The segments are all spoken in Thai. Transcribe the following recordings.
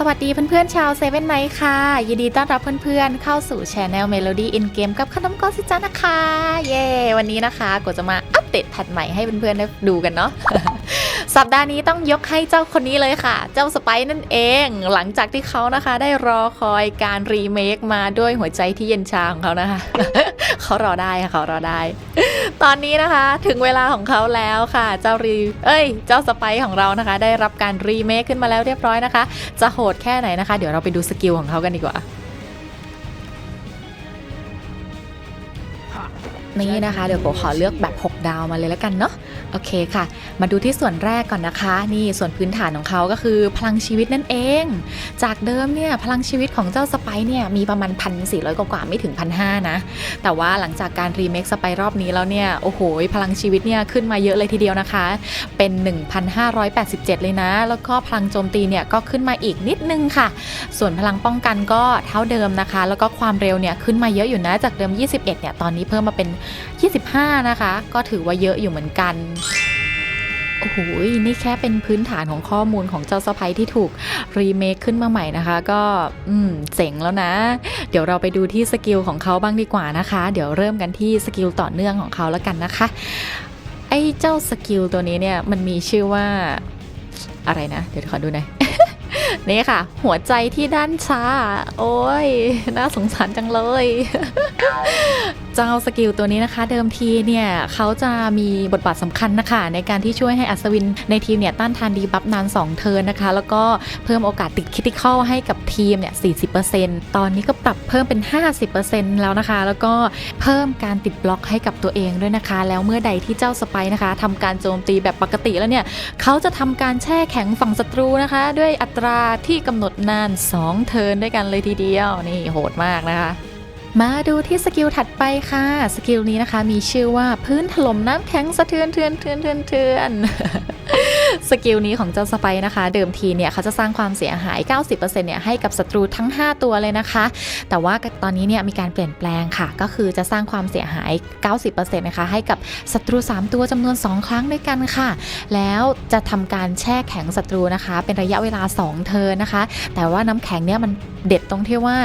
สวัสดีเพื่อนๆชาวเซเว่นไนท์ค่ะ ยินดีต้อนรับเพื่อนๆเข้าสู่ช anel Melody in Game กับขนมกอสิจ้านะคะ เย้วันนี้นะคะก็จะมาอัปเดตแพทใหม่ให้เพื่อนๆได้ดูกันเนาะ สัปดาห์นี้ต้องยกให้เจ้าคนนี้เลยค่ะ เจ้าสไปซ์นั่นเอง หลังจากที่เขานะคะ ได้รอคอยการรีเมคมาด้วยหัวใจที่เย็นชาของเขานะคะ เขารอได้ค่ะเขารอได้ ตอนนี้นะคะถึงเวลาของเขาแล้วค่ะ เจ้ารีเอ้ย เจ้าสไปซ์ของเรานะคะ ได้รับการรีเมคขึ้นมาแล้วเรียบร้อยนะคะ จะโหดแค่ไหนนะคะ เดี๋ยวเราไปดูสกิลของเขากันดีกว่านี่นะคะเดี๋ยวผมขอเลือกแบบ6ดาวมาเลยแล้วกันเนาะโอเคค่ะ มาดูที่ส่วนแรกก่อนนะคะ นี่ส่วนพื้นฐานของเขาก็คือพลังชีวิตนั่นเอง จากเดิมเนี่ยพลังชีวิตของเจ้าสไปเนี่ยมีประมาณพันสี่ร้อยกว่าไม่ถึงพันห้านะ แต่ว่าหลังจากการรีเมคสไปรอบนี้แล้วเนี่ยโอ้โหพลังชีวิตเนี่ยขึ้นมาเยอะเลยทีเดียวนะคะ เป็น 1,587 เลยนะ แล้วก็พลังโจมตีเนี่ยก็ขึ้นมาอีกนิดนึงค่ะ ส่วนพลังป้องกันก็เท่าเดิมนะคะ แล้วก็ความเร็วเนี่ยขึ้นมาเยอะอยู่นะจากเดิม 21เนี่ยตอนนี้เพิ่มมาเป็น 25 นะคะ ก็ถือว่าเยอะอยู่เหมือนกัน โอ้โห นี่แค่เป็นพื้นฐานของข้อมูลของเจ้าสไปที่ถูกรีเมคขึ้นมาใหม่นะคะ ก็อืมเจ๋งแล้วนะ เดี๋ยวเราไปดูที่สกิลของเขาบ้างดีกว่านะคะ เดี๋ยวเริ่มกันที่สกิลต่อเนื่องของเขาแล้วกันนะคะ ไอ้เจ้าสกิลตัวนี้เนี่ยมันมีชื่อว่าอะไรนะ เดี๋ยวขอดูหน่อย นี่ค่ะ หัวใจที่ด้านช้า โอ้ย น่าสงสารจังเลยเจ้าสกิลตัวนี้นะคะเดิมทีเนี่ยเขาจะมีบทบาทสำคัญนะคะ ในการที่ช่วยให้อัศวินในทีมเนี่ยต้านทานดีบัฟนาน 2 เทิร์นนะคะ แล้วก็เพิ่มโอกาสติดคิติคอลให้กับทีมเนี่ย 40%ตอนนี้ก็ปรับเพิ่มเป็น 50%แล้วนะคะ แล้วก็เพิ่มการติดบล็อกให้กับตัวเองด้วยนะคะ แล้วเมื่อใดที่เจ้าสไปร์นะคะทำการโจมตีแบบปกติแล้วเนี่ยเขาจะทำการแช่แข็งฝั่งศัตรูนะคะ ด้วยอัตราที่กำหนดนาน 2 เทิร์นด้วยกันเลยทีเดียว นี่โหดมากนะคะ มาดูที่สกิลถัดไปค่ะ สกิลนี้นะคะมีชื่อว่าพื้นถล่มน้ำแข็งสะเทือนเทือนเทือนเทือนเทือนสกิลนี้ของเจ้าสไปร์นะคะเดิมทีเนี่ยเขาจะสร้างความเสียหาย 90%เนี่ยให้กับศัตรูทั้ง 5 ตัวเลยนะคะ แต่ว่าตอนนี้เนี่ยมีการเปลี่ยนแปลงค่ะ ก็คือจะสร้างความเสียหาย 90%นะคะให้กับศัตรู 3 ตัวจำนวน 2 ครั้งด้วยกันค่ะ แล้วจะทำการแช่แข็งศัตรูนะคะ เป็นระยะเวลา 2 เทิร์นนะคะ แต่ว่าน้ำแข็งเนี่ยมันเด็ดตรงที่ว่า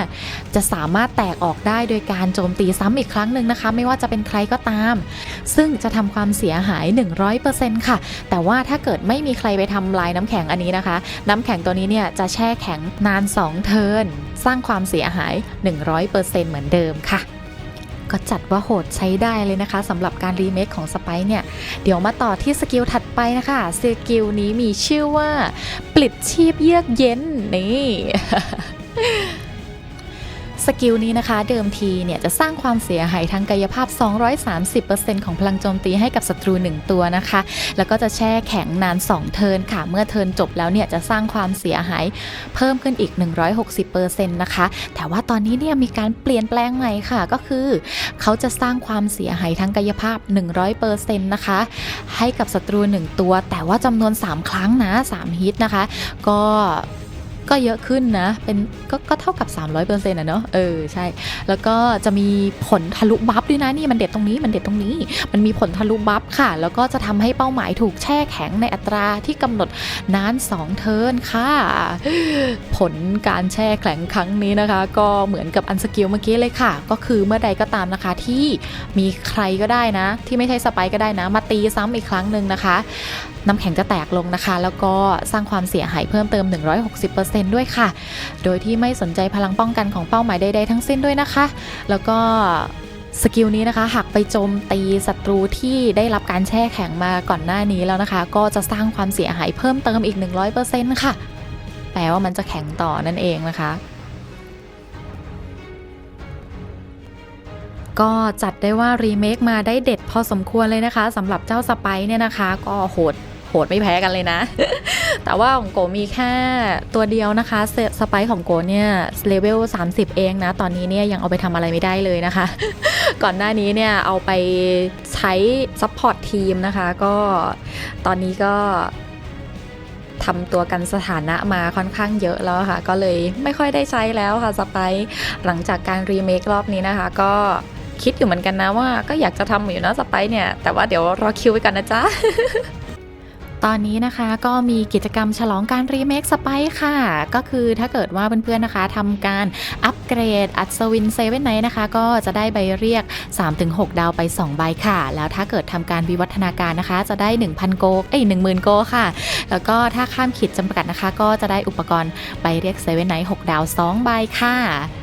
จะสามารถแตกออกได้โดยการโจมตีซ้ำอีกครั้งหนึ่งนะคะ ไม่ว่าจะเป็นใครก็ตาม ซึ่งจะทำความเสียหาย 100%ค่ะ แต่ว่าถ้าเกิดไม่มีใครไปทำลายน้ำแข็งอันนี้นะคะ น้ำแข็งตัวนี้เนี่ยจะแช่แข็งนาน 2 เทิร์นสร้างความเสียหาย 100%เหมือนเดิมค่ะก็จัดว่าโหดใช้ได้เลยนะคะสำหรับการรีเมคของสไปเนี่ย เดี๋ยวมาต่อที่สกิลถัดไปนะคะสกิลนี้มีชื่อว่า ปลิดชีพเยือกเย็นนี่ สกิลนี้นะคะเดิมทีเนี่ยจะสร้างความเสียหายทางกายภาพ 230%ของพลังโจมตีให้กับศัตรู 1 ตัวนะคะ แล้วก็จะแช่แข็งนาน 2 เทินค่ะ เมื่อเทินจบแล้วเนี่ยจะสร้างความเสียหายเพิ่มขึ้นอีก 160%นะคะ แต่ว่าตอนนี้เนี่ยมีการเปลี่ยนแปลงใหม่ค่ะ ก็คือเขาจะสร้างความเสียหายทางกายภาพ 100%นะคะ ให้กับศัตรู 1 ตัว แต่ว่าจำนวน 3 ครั้งนะ 3 ฮิตนะคะ ก็ ก็เยอะขึ้นนะ เป็นก็ก็เท่ากับ 300%นะเนาะเออใช่ แล้วก็จะมีผลทะลุบัฟด้วยนะนี่มันเด็ดตรงนี้มันเด็ดตรงนี้ มันมีผลทะลุบัฟค่ะ แล้วก็จะทำให้เป้าหมายถูกแช่แข็งในอัตราที่กำหนดนาน 2 เทิร์นค่ะ ผลการแช่แข็งครั้งนี้นะคะ ก็เหมือนกับอันสกิลเมื่อกี้เลยค่ะ ก็คือเมื่อใดก็ตามนะคะที่มีใครก็ได้นะ ที่ไม่ใช่สไปก็ได้นะ มาตีซ้ำอีกครั้งหนึ่งนะคะน้ำแข็งจะแตกลงนะคะ แล้วก็สร้างความเสียหายเพิ่มเติม 160%ด้วยค่ะ โดยที่ไม่สนใจพลังป้องกันของเป้าหมายใดๆทั้งสิ้นด้วยนะคะ แล้วก็สกิลนี้นะคะหากไปโจมตีศัตรูที่ได้รับการแช่แข็งมาก่อนหน้านี้แล้วนะคะ ก็จะสร้างความเสียหายเพิ่มเติมอีก 100%ค่ะ แปลว่ามันจะแข็งต่อนั่นเองนะคะก็จัดได้ว่ารีเมคมาได้เด็ดพอสมควรเลยนะคะสำหรับเจ้าสไปร์เนี่ยนะคะ ก็โหด หดไม่แพ้กันเลยนะ แต่ว่าของโกมีแค่ตัวเดียวนะคะสไปของโกเนี่ยเลเวล30 เองนะ ตอนนี้เนี่ยยังเอาไปทำอะไรไม่ได้เลยนะคะ ก่อนหน้านี้เนี่ยเอาไปใช้ซัพพอร์ตทีมนะคะ ก็ตอนนี้ก็ทำตัวกันสถานะมาค่อนข้างเยอะแล้วค่ะ ก็เลยไม่ค่อยได้ใช้แล้วค่ะสไปหลังจากการรีเมครอบนี้นะคะ ก็คิดอยู่เหมือนกันนะว่าก็อยากจะทำอยู่นะสไปเนี่ย แต่ว่าเดี๋ยวรอคิวไว้กันนะจ๊ะ ตอนนี้นะคะก็มีกิจกรรมฉลองการรีเมคสไปค่ะ ก็คือถ้าเกิดว่าเพื่อนๆนะคะทำการอัปเกรดอัศวินเซเว่นไนนะคะ ก็จะได้ใบเรียก 3-6 ดาวไป 2 ใบค่ะ แล้วถ้าเกิดทำการวิวัฒนาการนะคะ จะได้ 1,000 โกเอ้ย10,000 โกค่ะ แล้วก็ถ้าข้ามขีดจำกัดนะคะ ก็จะได้อุปกรณ์ใบเรียกเซเว่นไน6ดาว 2 ใบค่ะ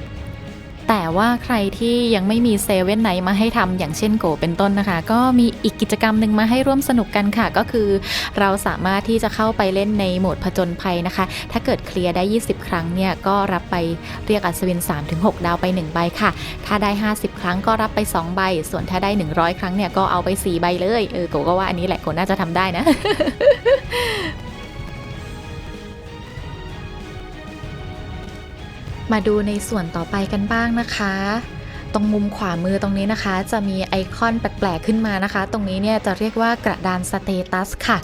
แต่ว่าใครที่ยังไม่มีเซเว่นไหนมาให้ทำอย่างเช่นโกเป็นต้นนะคะ ก็มีอีกกิจกรรมหนึ่งมาให้ร่วมสนุกกันค่ะ ก็คือเราสามารถที่จะเข้าไปเล่นในโหมดผจญภัยนะคะ ถ้าเกิดเคลียร์ได้ 20 ครั้งเนี่ยก็รับไปเรียกอัศวิน 3-6 ดาวไป 1 ใบค่ะ ถ้าได้ 50 ครั้งก็รับไป 2 ใบ ส่วนถ้าได้ 100 ครั้งเนี่ยก็เอาไป 4 ใบเลยเออโกก็ว่าอันนี้แหละโกน่าจะทำได้นะ มาดูในส่วนต่อไปกันบ้างนะคะ ตรงมุมขวามือตรงนี้นะคะ จะมีไอคอนแปลกๆขึ้นมานะคะ ตรงนี้เนี่ยจะเรียกว่ากระดานสเตตัสค่ะ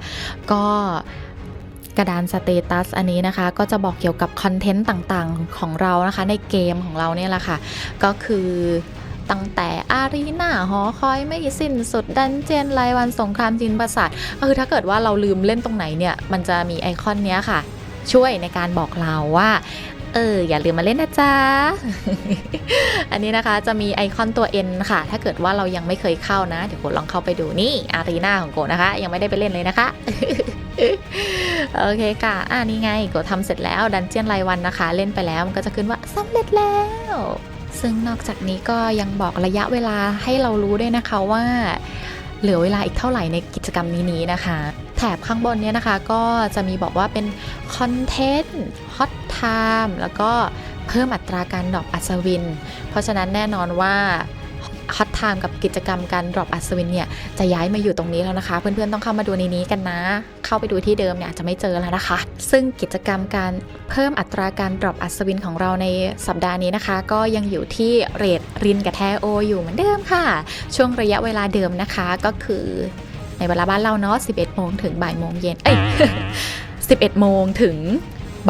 ก็กระดานสเตตัสอันนี้นะคะ ก็จะบอกเกี่ยวกับคอนเทนต์ต่างๆของเรานะคะ ในเกมของเราเนี่ยแหละค่ะ ก็คือตั้งแต่อารีนาหอคอยไม่สิ้นสุดดันเจียนรายวันสงครามจินประสาทก็คือถ้าเกิดว่าเราลืมเล่นตรงไหนเนี่ย มันจะมีไอคอนเนี้ยค่ะ ช่วยในการบอกเราว่า เออ อย่าลืมมาเล่นนะจ๊ะ อันนี้นะคะจะมีไอคอนตัว N ค่ะ ถ้าเกิดว่าเรายังไม่เคยเข้านะ เดี๋ยวโกลองเข้าไปดูนี่อารีนาของโกนะคะ ยังไม่ได้ไปเล่นเลยนะคะ โอเคค่ะ อ่านี่ไงโกทำเสร็จแล้วดันเจียนรายวันนะคะ เล่นไปแล้วมันก็จะขึ้นว่าสำเร็จแล้วซึ่งนอกจากนี้ก็ยังบอกระยะเวลาให้เรารู้ด้วยนะคะว่า เหลือเวลาอีกเท่าไหร่ในกิจกรรมนี้นี้นะคะ แถบข้างบนเนี้ยนะคะ ก็จะมีบอกว่าเป็นคอนเทนต์ฮอตไทม์แล้วก็เพิ่มอัตราการดรอปอัศวิน เพราะฉะนั้นแน่นอนว่าฮอตไทม์กับกิจกรรมการดรอปอัศวินเนี่ยจะย้ายมาอยู่ตรงนี้แล้วนะคะ เพื่อนๆต้องเข้ามาดูในนี้กันนะ เข้าไปดูที่เดิมเนี่ยจะไม่เจอแล้วนะคะ ซึ่งกิจกรรมการเพิ่มอัตราการดรอปอัศวินของเราในสัปดาห์นี้นะคะ ก็ยังอยู่ที่เรทรินกับแทโออยู่เหมือนเดิมค่ะ ช่วงระยะเวลาเดิมนะคะก็คือ ในเวลาบ้านเราเนาะ 11 โมงถึงบ่ายโมงเย็น เอ้ย 11 โมงถึง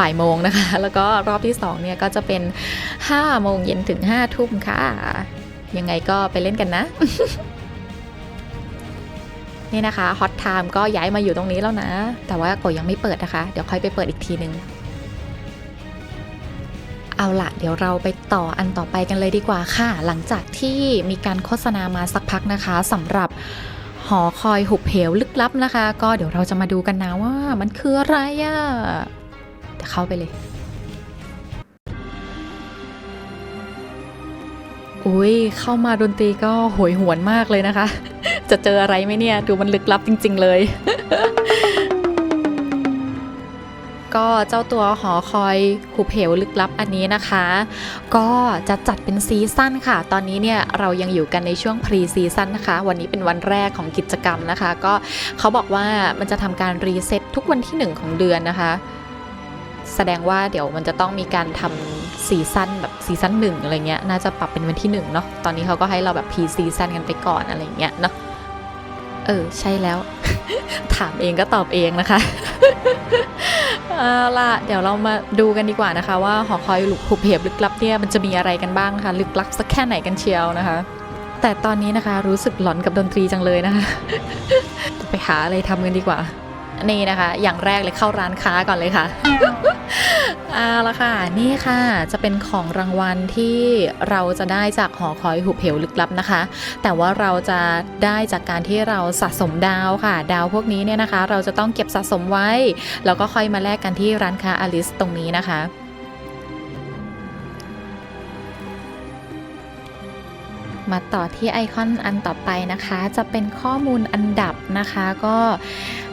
บ่ายโมงนะคะ แล้วก็รอบที่ 2 เนี่ยก็จะเป็น 5 โมงเย็นถึง 5 ทุ่มค่ะ ยังไงก็ไปเล่นกันนะ นี่นะคะฮอตไทม์ก็ย้ายมาอยู่ตรงนี้แล้วนะ แต่ว่าโกยังไม่เปิดนะคะ เดี๋ยวค่อยไปเปิดอีกทีนึงเอาละเดี๋ยวเราไปต่ออันต่อไปกันเลยดีกว่าค่ะ หลังจากที่มีการโฆษณามาสักพักนะคะสำหรับ หอคอยหุบเหวลึกลับนะคะ ก็เดี๋ยวเราจะมาดูกันนะว่ามันคืออะไรอะ่ะจะเข้าไปเลย อุ้ยเข้ามาดนตรีก็หวยหวนมากเลยนะคะ จะเจออะไรไหมเนี่ย ดูมันลึกลับจริง ๆ เลย ก็เจ้าตัวหอคอยหุบเหวลึกลับอันนี้นะคะ ก็จะจัดเป็นซีซั่นค่ะ ตอนนี้เนี่ยเรายังอยู่กันในช่วงพรีซีซั่นนะคะ วันนี้เป็นวันแรกของกิจกรรมนะคะ ก็เขาบอกว่ามันจะทำการรีเซ็ตทุกวันที่ 1 ของเดือนนะคะ แสดงว่าเดี๋ยวมันจะต้องมีการทำซีซั่นแบบซีซั่นหนึ่งอะไรเงี้ย น่าจะปรับเป็นวันที่1เนาะ ตอนนี้เขาก็ให้เราแบบพรีซีซั่นกันไปก่อนอะไรเงี้ยเนาะ เออ ใช่แล้ว ถามเองก็ตอบเองนะคะเอาล่ะเดี๋ยวเรามาดูกันดีกว่านะคะ ว่าหอคอยหลุกหุบเหวลึกลับเนี่ยมันจะมีอะไรกันบ้างคะลึกลับสักแค่ไหนกันเชียวนะคะ แต่ตอนนี้นะคะรู้สึกหลอนกับดนตรีจังเลยนะคะ ไปหาอะไรทำกันดีกว่า นี่นะคะ อย่างแรกเลยเข้าร้านค้าก่อนเลยค่ะเอาละค่ะ นี่ค่ะ จะเป็นของรางวัลที่เราจะได้จากหอคอยหุบเหวลึกลับนะคะ แต่ว่าเราจะได้จากการที่เราสะสมดาวค่ะ ดาวพวกนี้เนี่ยนะคะ เราจะต้องเก็บสะสมไว้ แล้วก็ค่อยมาแลกกันที่ร้านค้าอลิสตรงนี้นะคะ มาต่อที่ไอคอนอันต่อไปนะคะ จะเป็นข้อมูลอันดับนะคะ ก็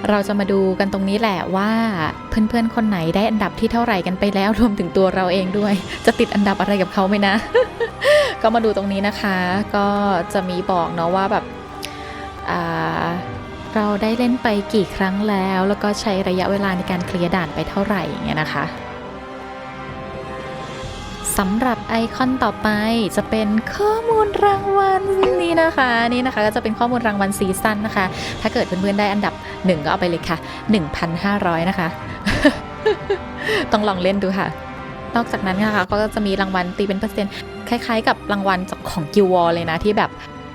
เราจะมาดูกันตรงนี้แหละว่าเพื่อนๆคนไหนได้อันดับที่เท่าไหร่กันไปแล้วรวมถึงตัวเราเองด้วย จะติดอันดับอะไรกับเขาไหมนะ ก็มาดูตรงนี้นะคะ ก็จะมีบอกเนาะว่าแบบเราได้เล่นไปกี่ครั้งแล้ว แล้วก็ใช้ระยะเวลาในการเคลียร์ด่านไปเท่าไหร่อย่างเงี้ยนะคะ สำหรับไอคอนต่อไปจะเป็นข้อมูลรางวัลนี่นะคะนี่นะคะก็จะเป็นข้อมูลรางวัลซีซั่นนะคะ ถ้าเกิดเพื่อนๆได้อันดับ 1 ก็เอาไปเลยค่ะ 1,500 นะคะ ต้องลองเล่นดูค่ะ นอกจากนั้นนะคะก็จะมีรางวัลตีเป็นเปอร์เซ็นต์คล้ายๆ กับรางวัลของกิววอลเลยนะที่แบบ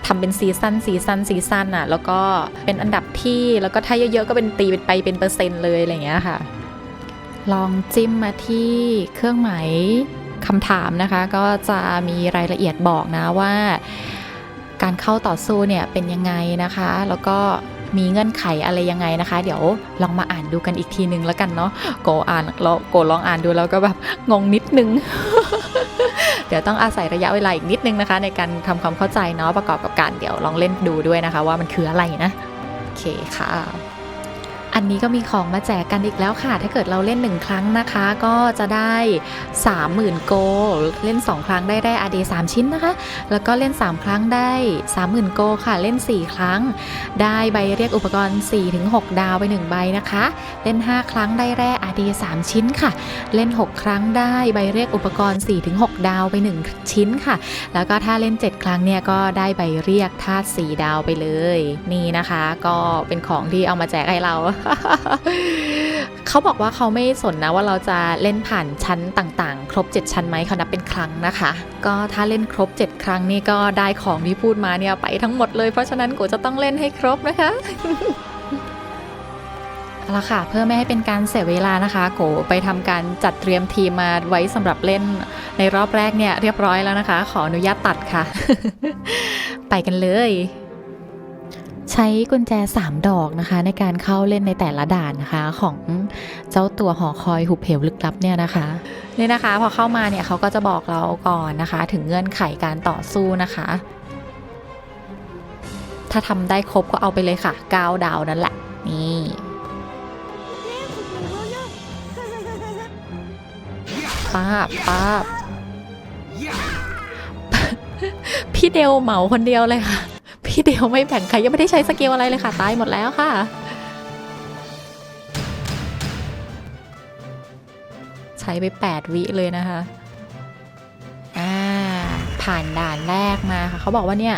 ทำเป็นซีซันซีซันซีซันอะแล้วก็เป็นอันดับที่แล้วก็ถ้าเยอะๆก็เป็นตีเป็นไปเป็นเปอร์เซ็นต์เลยอะไรอย่างเงี้ยค่ะ ลองจิ้มมาที่เครื่องหมาย คำถามนะคะ ก็จะมีรายละเอียดบอกนะว่า การเข้าต่อสู้เนี่ยเป็นยังไงนะคะ แล้วก็มีเงื่อนไขอะไรยังไงนะคะ เดี๋ยวลองมาอ่านดูกันอีกทีนึงแล้วกันเนาะโกอ่านแล้วโกลองอ่านดูแล้วก็แบบงงนิดนึง เดี๋ยวต้องอาศัยระยะเวลาอีกนิดนึงนะคะ ในการทำความเข้าใจเนาะประกอบกับการเดี๋ยวลองเล่นดูด้วยนะคะ ว่ามันคืออะไรนะโอเคค่ะ อันนี้ก็มีของมาแจกกันอีกแล้วค่ะ ถ้าเกิดเราเล่น 1 ครั้งนะคะ ก็จะได้ 30,000 โกลเล่น 2 ครั้งได้ได้ AD 3ชิ้นนะคะ แล้วก็เล่น 3 ครั้งได้ 30,000 โกลค่ะ เล่น 4 ครั้ง ได้ใบเรียกอุปกรณ์ 4-6 ดาวไป 1 ใบนะคะ เล่น 5 ครั้งได้แร่ AD 3ชิ้นค่ะ เล่น 6 ครั้งได้ใบเรียกอุปกรณ์ 4-6 ดาวไป 1 ชิ้นค่ะ แล้วก็ถ้าเล่น 7 ครั้งเนี่ยก็ได้ใบเรียกธาตุ4ดาวไปเลย นี่นะคะ ก็เป็นของที่เอามาแจกให้เราเขาบอกว่าเขาไม่สนนะว่าเราจะเล่นผ่านชั้นต่างๆ ครบ 7 ชั้นไหมเขานับเป็นครั้งนะคะ ก็ถ้าเล่นครบ 7 ครั้งนี่ก็ได้ของที่พูดมาเนี่ยไปทั้งหมดเลย เพราะฉะนั้นกูจะต้องเล่นให้ครบนะคะเอาละค่ะเพื่อไม่ให้เป็นการเสียเวลานะคะโกไปทำการจัดเตรียมทีมมาไว้สำหรับเล่นในรอบแรกเนี่ยเรียบร้อยแล้วนะคะ ขออนุญาตตัดค่ะ ไปกันเลย ใช้กุญแจ 3 ดอกนะคะ ในการเข้าเล่นในแต่ละด่านนะคะของเจ้าตัวหอคอยหุบเหวลึกลับเนี่ยนะคะนี่นะคะ พอเข้ามาเนี่ยเขาก็จะบอกเราก่อนนะคะ ถึงเงื่อนไขการต่อสู้นะคะ ถ้าทำได้ครบก็เอาไปเลยค่ะ9ดาวนั่นแหละ นี่ป้าป้าพี่เดวเหมาคนเดียวเลยค่ะ พี่เดียวไม่แบ่งใครยังไม่ได้ใช้สกิลอะไรเลยค่ะ ตายหมดแล้วค่ะ ใช้ไป 8 วิเลยนะคะอ่าผ่านด่านแรกมาค่ะ เขาบอกว่าเนี่ย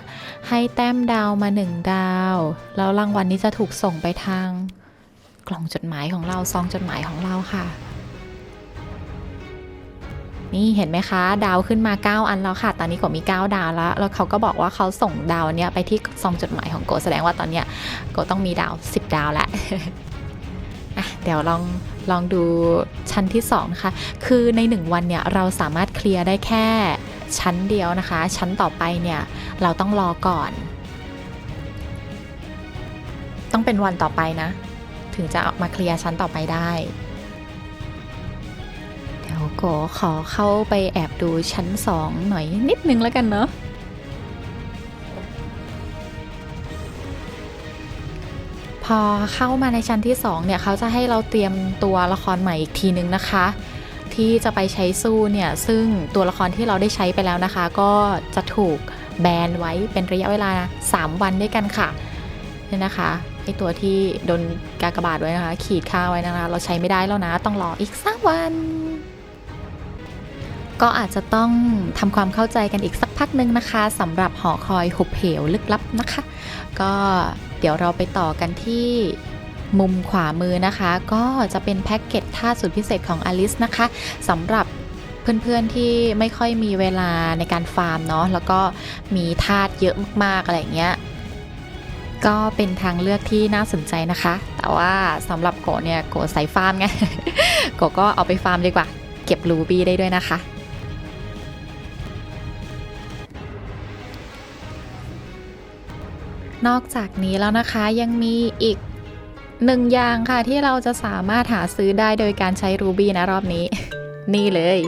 ให้แต้มดาวมา 1 ดาว แล้วรางวัลนี้จะถูกส่งไปทาง กล่องจดหมายของเราซองจดหมายของเราค่ะ นี่เห็นไหมคะ ดาวขึ้นมา 9 อันแล้วค่ะ ตอนนี้ก็มี 9 ดาวแล้ว แล้วเขาก็บอกว่าเขาส่งดาวเนี้ยไปที่ซองจดหมายของโกแสดงว่าตอนเนี้ยโกต้องมีดาว 10 ดาวแล้วอะเดี๋ยวลองลองดูชั้นที่2นะคะ คือใน 1 วันเนี่ยเราสามารถเคลียร์ได้แค่ชั้นเดียวนะคะ ชั้นต่อไปเนี่ยเราต้องรอก่อน ต้องเป็นวันต่อไปนะ ถึงจะมาเคลียร์ชั้นต่อไปได้ กขอเข้าไปแอบดูชั้นสองหน่อยนิดนึงแล้วกันเนาะพอเข้ามาในชั้นที่2เนี่ยเขาจะให้เราเตรียมตัวละครใหม่อีกทีนึงนะคะ ที่จะไปใช้สู้เนี่ย ซึ่งตัวละครที่เราได้ใช้ไปแล้วนะคะ ก็จะถูกแบนไว้เป็นระยะเวลา 3 วันด้วยกันค่ะเนี่ยนะคะไอตัวที่โดนกากบาทไว้นะคะ ขีดค่าไว้นะคะ เราใช้ไม่ได้แล้วนะ ต้องรออีกสักวัน ก็อาจจะต้องทำความเข้าใจกันอีกสักพักหนึ่งนะคะสำหรับหอคอยหุบเหวลึกลับนะคะ ก็เดี๋ยวเราไปต่อกันที่มุมขวามือนะคะ ก็จะเป็นแพ็กเกจท่าสุดพิเศษของอลิสนะคะสำหรับเพื่อนๆที่ไม่ค่อยมีเวลาในการฟาร์มเนาะแล้วก็มีธาตุเยอะมากๆอะไรเงี้ยก็เป็นทางเลือกที่น่าสนใจนะคะ แต่ว่าสำหรับโกเนี่ยโกสายฟาร์มไงโกก็เอาไปฟาร์มดีกว่า เก็บรูบี้ได้ด้วยนะคะ นอกจากนี้แล้วนะคะยังมีอีกหนึ่งอย่างค่ะที่เราจะสามารถหาซื้อได้โดยการใช้รูบี้นะรอบนี้ นี่เลย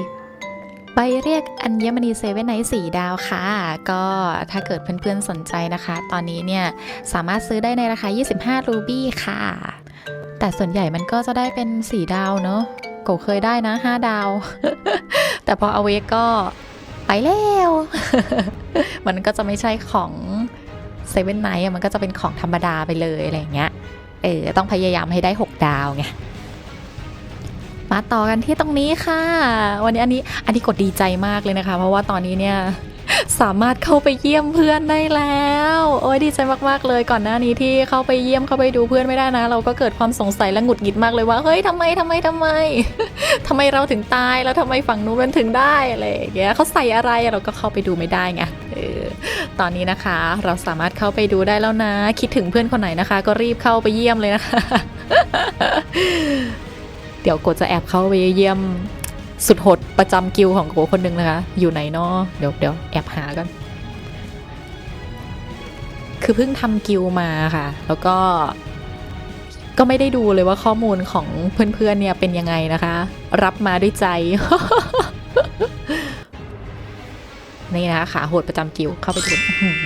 ไปเรียกอัญมณีเซเว่นไนท์สีดาวค่ะ ก็ถ้าเกิดเพื่อนๆสนใจนะคะ ตอนนี้เนี่ย สามารถซื้อได้ในราคา 25 รูบี้ค่ะ แต่ส่วนใหญ่มันก็จะได้เป็น4ดาวเนอะโกเคยได้นะ 5 ดาว แต่พอเอาเวก็ไปแล้ว มันก็จะไม่ใช่ของ เซเว่นไนท์มันก็จะเป็นของธรรมดาไปเลยอะไรเงี้ย เออต้องพยายามให้ได้ 6 ดาวไง มาต่อกันที่ตรงนี้ค่ะ วันนี้อันนี้อันนี้กดดีใจมากเลยนะคะ เพราะว่าตอนนี้เนี่ยสามารถเข้าไปเยี่ยมเพื่อนได้แล้ว โอ้ยดีใจมากๆเลยก่อนหน้านี้ที่เข้าไปเยี่ยมเข้าไปดูเพื่อนไม่ได้นะ เราก็เกิดความสงสัยและหงุดหงิดมากเลยว่าเฮ้ยทำไมทำไมทำไมทำไมเราถึงตายแล้วทำไมฝั่งนู้นมันถึงได้อะไรอย่างเงี้ยเขาใส่อะไรเราก็เข้าไปดูไม่ได้ไง ตอนนี้นะคะ เราสามารถเข้าไปดูได้แล้วนะ คิดถึงเพื่อนคนไหนนะคะ ก็รีบเข้าไปเยี่ยมเลยนะคะ เดี๋ยวโกจะแอบเข้าไปเยี่ยมสุดหดประจำกิลของโกคนหนึ่งนะคะ อยู่ไหนเนาะเดี๋ยวเดี๋ยวแอบหากันคือเพิ่งทำกิลมาค่ะ แล้วก็ก็ไม่ได้ดูเลยว่าข้อมูลของเพื่อนๆเนี่ยเป็นยังไงนะคะ รับมาด้วยใจ นี่นะคะขาโหดประจำกิลเข้าไปดูอื้อหือ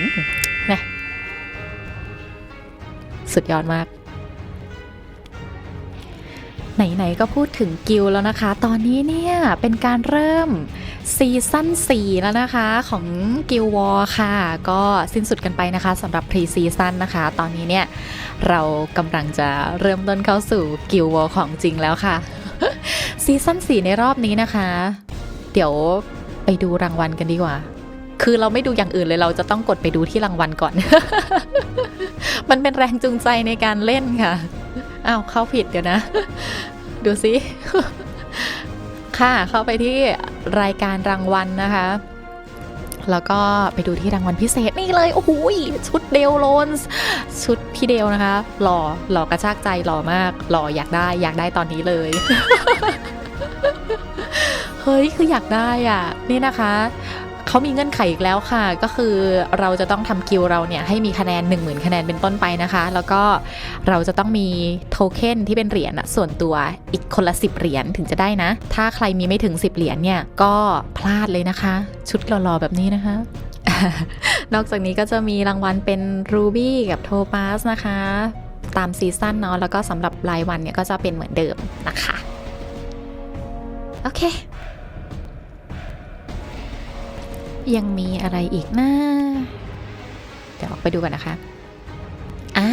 นะสุดยอดมาก ไหน ๆ ก็พูดถึงกิลแล้วนะคะ ตอนนี้เนี่ย เป็นการเริ่มซีซั่น4แล้วนะคะของกิลวอร์ค่ะ ก็สิ้นสุดกันไปนะคะสำหรับพรีซีซั่นนะคะ ตอนนี้เนี่ย เรากำลังจะเริ่มต้นเข้าสู่กิลวอร์ของจริงแล้วค่ะซีซั่น4ในรอบนี้นะคะ เดี๋ยวไปดูรางวัลกันดีกว่า คือเราไม่ดูอย่างอื่นเลยเราจะต้องกดไปดูที่รางวัลก่อน มันเป็นแรงจูงใจในการเล่นค่ะ อ้าวเข้าผิดเดี๋ยวนะ ดูสิ ค่ะเข้าไปที่รายการรางวัลนะคะ แล้วก็ไปดูที่รางวัลพิเศษนี่เลย โอ้โหยชุดเดลโลนส์ชุดพี่เดลนะคะ หล่อหล่อกระชากใจหล่อมาก หล่ออยากได้อยากได้ตอนนี้เลยเฮ้ย คืออยากได้อะ นี่นะคะ เขามีเงื่อนไขอีกแล้วค่ะ ก็คือเราจะต้องทำกิลเราเนี่ยให้มีคะแนน 10,000 คะแนนเป็นต้นไปนะคะ แล้วก็เราจะต้องมีโทเค็นที่เป็นเหรียญส่วนตัวอีกคนละ 10 เหรียญถึงจะได้นะ ถ้าใครมีไม่ถึง 10 เหรียญเนี่ยก็พลาดเลยนะคะ ชุดหล่อๆแบบนี้นะคะนอกจากนี้ก็จะมีรางวัลเป็นรูบี้กับโทปาสนะคะ ตามซีซั่นเนาะแล้วก็สำหรับรายวันเนี่ยก็จะเป็นเหมือนเดิมนะคะ โอเค ยังมีอะไรอีกนะเดี๋ยวไปดูกันนะคะ อ่า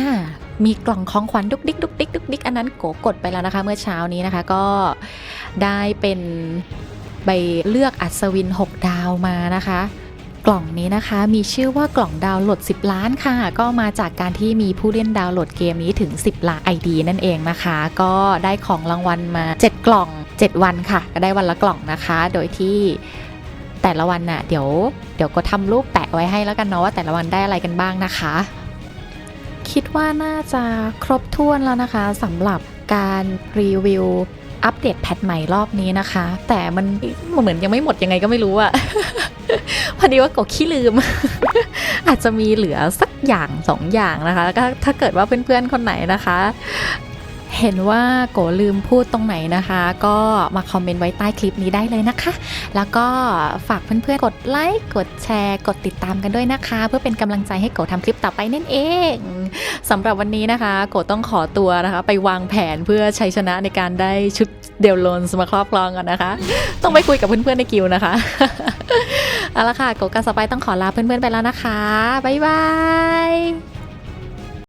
มีกล่องของขวัญดุกดิกดุกดิกดุกดิกอันนั้นโกกดไปแล้วนะคะ เมื่อเช้านี้นะคะ ก็ได้เป็นใบเลือกอัศวิน 6 ดาวมานะคะกล่องนี้นะคะมีชื่อว่ากล่องดาวน์โหลด 10 ล้านค่ะ ก็มาจากการที่มีผู้เล่นดาวน์โหลดเกมนี้ถึง 10 ล้าน ID นั่นเองนะคะ ก็ได้ของรางวัลมา 7 กล่อง 7 วันค่ะ ก็ได้วันละกล่องนะคะ โดยที่ แต่ละวันน่ะเดี๋ยวเดี๋ยวก็ทำรูปแปะไว้ให้แล้วกันเนาะว่าแต่ละวันได้อะไรกันบ้างนะคะ คิดว่าน่าจะครบถ้วนแล้วนะคะสำหรับการรีวิวอัปเดตแพทใหม่รอบนี้นะคะ แต่มันเหมือนยังไม่หมดยังไงก็ไม่รู้อะพอดีว่ากดขี้ลืม อาจจะมีเหลือสักอย่างสองอย่างนะคะแล้วก็ถ้าเกิดว่าเพื่อนๆคนไหนนะคะ เห็นว่าโกลืมพูดตรงไหนนะคะ ก็มาคอมเมนต์ไว้ใต้คลิปนี้ได้เลยนะคะ แล้วก็ฝากเพื่อนๆ กดไลค์ กดแชร์ กดติดตามกันด้วยนะคะ เพื่อเป็นกำลังใจให้โกทำคลิปต่อไปนั่นเองสำหรับวันนี้นะคะ โกต้องขอตัวนะคะ ไปวางแผนเพื่อชัยชนะในการได้ชุดเดลโลนสมาครอบครองก่อนนะคะ ต้องไปคุยกับเพื่อนๆในกิวนะคะเอาละค่ะโกกับสไปต้องขอลาเพื่อนๆไปแล้วนะคะบ๊ายบาย